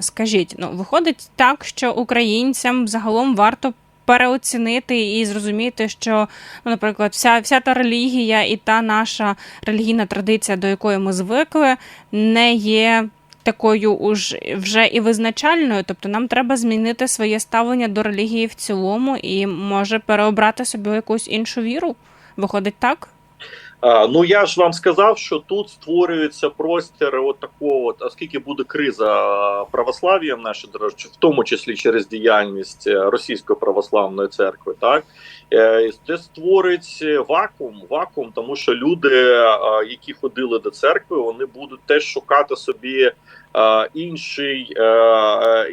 Скажіть, ну виходить так, що українцям загалом варто переоцінити і зрозуміти, що, ну, наприклад, вся, вся та релігія і та наша релігійна традиція, до якої ми звикли, не є такою уж вже і визначальною. Тобто нам треба змінити своє ставлення до релігії в цілому і може переобрати собі якусь іншу віру. Виходить так? Ну я ж вам сказав, що тут створюється простір от такого, от, оскільки буде криза православ'я в нашій державі, в тому числі через діяльність е, російської православної церкви, так е, це створить вакуум, вакуум, тому що люди, е, які ходили до церкви, вони будуть теж шукати собі. Інший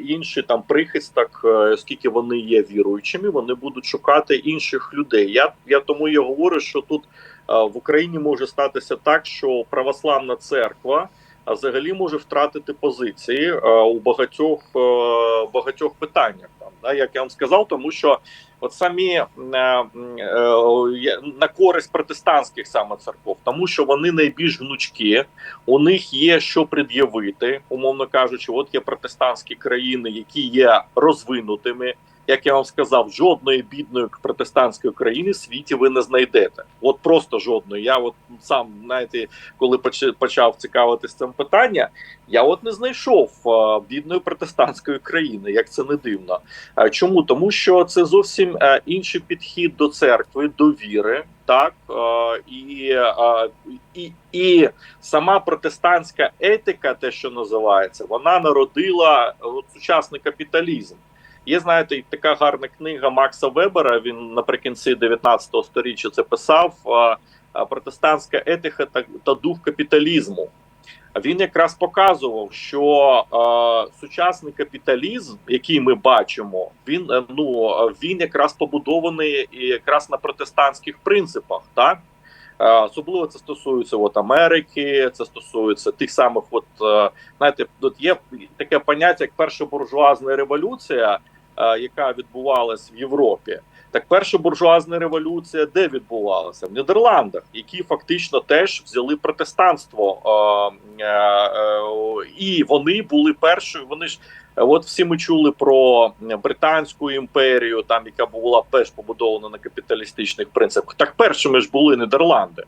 інший там прихисток, оскільки вони є віруючими, вони будуть шукати інших людей. Я я тому і говорю, що тут в Україні може статися так, що православна церква взагалі може втратити позиції у багатьох багатьох питаннях. Там да, як я вам сказав, тому що от самі е, на користь протестантських саме церков, тому що вони найбільш гнучкі, у них є що пред'явити, умовно кажучи, от є протестантські країни, які є розвинутими як я вам сказав, жодної бідної протестантської країни в світі ви не знайдете. От просто жодної. Я от сам знаєте, коли почав цікавитися цим питання, я от не знайшов бідної протестантської країни, як це не дивно. Чому тому, що це зовсім інший підхід до церкви, до віри. Так і і, і сама протестантська етика, те, що називається, вона народила от, сучасний капіталізм. Є, знаєте, така гарна книга Макса Вебера. Він наприкінці 19 століття це писав. Протестантська етика та, дух капіталізму. Він якраз показував, що е, сучасний капіталізм, який ми бачимо, він ну він якраз побудований якраз на протестантських принципах, так особливо це стосується от Америки, це стосується тих самих, от знаєте, тут є таке поняття, як перша буржуазна революція. Е, яка відбувалась в Європі. Так перша буржуазна революція, де відбувалася в Нідерландах, які фактично теж взяли протестанство, е, е, і вони були першою. Вони ж от всі ми чули про британську імперію, там яка була теж побудована на капіталістичних принципах. Так першими ж були Нідерланди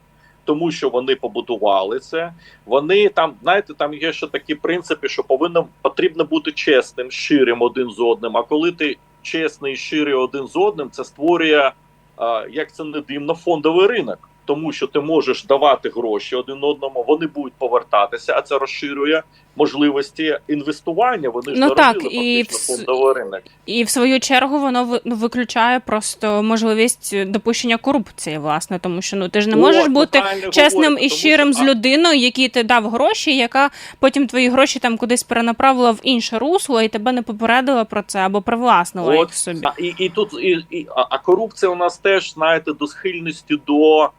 тому що вони побудували це. Вони там, знаєте, там є ще такі принципи, що повинно потрібно бути чесним, щирим один з одним. А коли ти чесний, і щирий один з одним, це створює як це не дивно, фондовий ринок тому що ти можеш давати гроші один одному, вони будуть повертатися, а це розширює можливості інвестування. Вони ж ну, так, і в... фондовий ринок. І в свою чергу воно ну, виключає просто можливість допущення корупції, власне, тому що ну ти ж не можеш бути чесним говорити, і щирим що... з людиною, якій ти дав гроші, яка потім твої гроші там кудись перенаправила в інше русло, і тебе не попередила про це або привласнила От, їх собі. А, і і тут і, і а корупція у нас теж знаєте до схильності до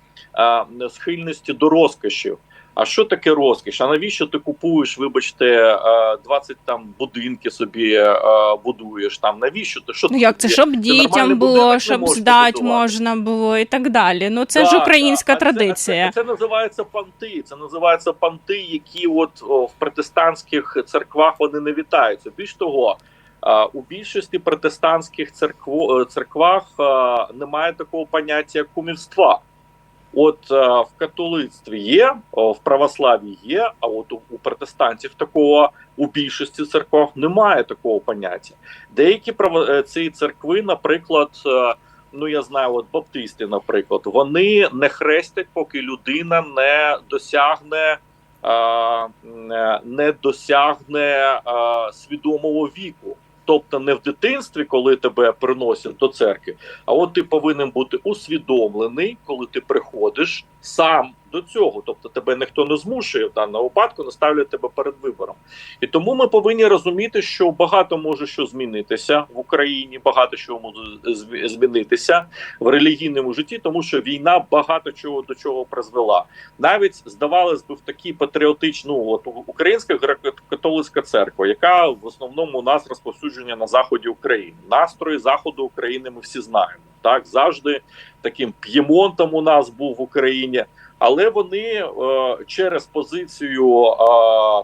схильності до розкошів. А що таке розкіш? А навіщо ти купуєш, вибачте, 20 там будинки собі будуєш? Там навіщо ти що ну, як це щоб дітям було, щоб здати можна було і так далі? Ну це да, ж українська да. традиція. Це, це, це називається панти. Це називається панти, які от о, в протестантських церквах вони не вітаються. Більш того. У більшості протестантських церкв церквах немає такого поняття як кумівства. От е, в католицтві є, в православі є. А от у, протестантів такого у більшості церков немає такого поняття. Деякі право е, ці церкви, наприклад, е, ну я знаю, от баптисти, наприклад, вони не хрестять, поки людина не досягне. Не досягне свідомого віку, Тобто не в дитинстві, коли тебе приносять до церкви, а от ти повинен бути усвідомлений, коли ти приходиш сам до цього. Тобто тебе ніхто не змушує в даному випадку, не ставлять тебе перед вибором. І тому ми повинні розуміти, що багато може що змінитися в Україні, багато що може змінитися в релігійному житті, тому що війна багато чого до чого призвела. Навіть здавалось би в такій патріотичну ну, от українська католицька церква, яка в основному у нас розповсюдження на заході України. Настрої заходу України ми всі знаємо. Так завжди таким п'ємонтом у нас був в Україні але вони е, через позицію е,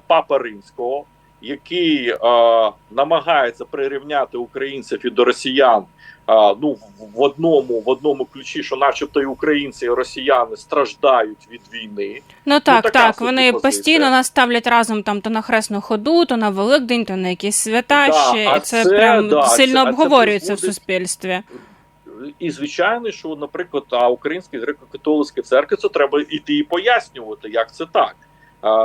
папа римського який е, намагається прирівняти українців і до росіян. е, ну, в- одному в одному ключі, що, начебто, і українці, і росіяни страждають від війни. Ну так, така так. Вони позиція. постійно нас ставлять разом там то на хресну ходу, то на Великдень, то на якісь свята Да, ще. І це, це, прям да, сильно це- а це обговорюється в суспільстві. І звичайно, що, наприклад, а українській греко-католицькій церкві це треба іти і пояснювати, як це так,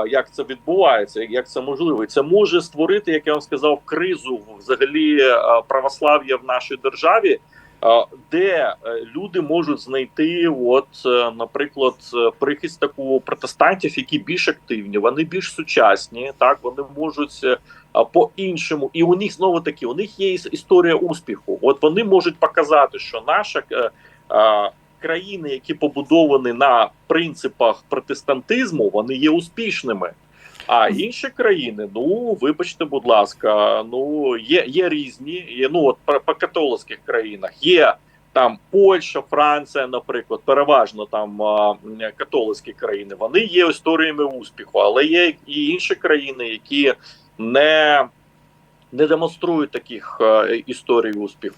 як це відбувається, як це можливо. Це може створити, як я вам сказав, кризу взагалі православ'я в нашій державі, де е, люди можуть знайти, от, е, наприклад, е, прихист у протестантів, які більш активні, вони більш сучасні, так вони можуть. е, по-іншому, і у них знову таки у них є історія успіху. От вони можуть показати, що наша країни, які побудовані на принципах протестантизму, вони є успішними. А інші країни, ну вибачте, будь ласка, ну є, є різні. Є, ну от по, католицьких країнах є там Польща, Франція, наприклад, переважно там католицькі країни. Вони є історіями успіху, але є і інші країни, які не, не демонструють таких е, історій успіху.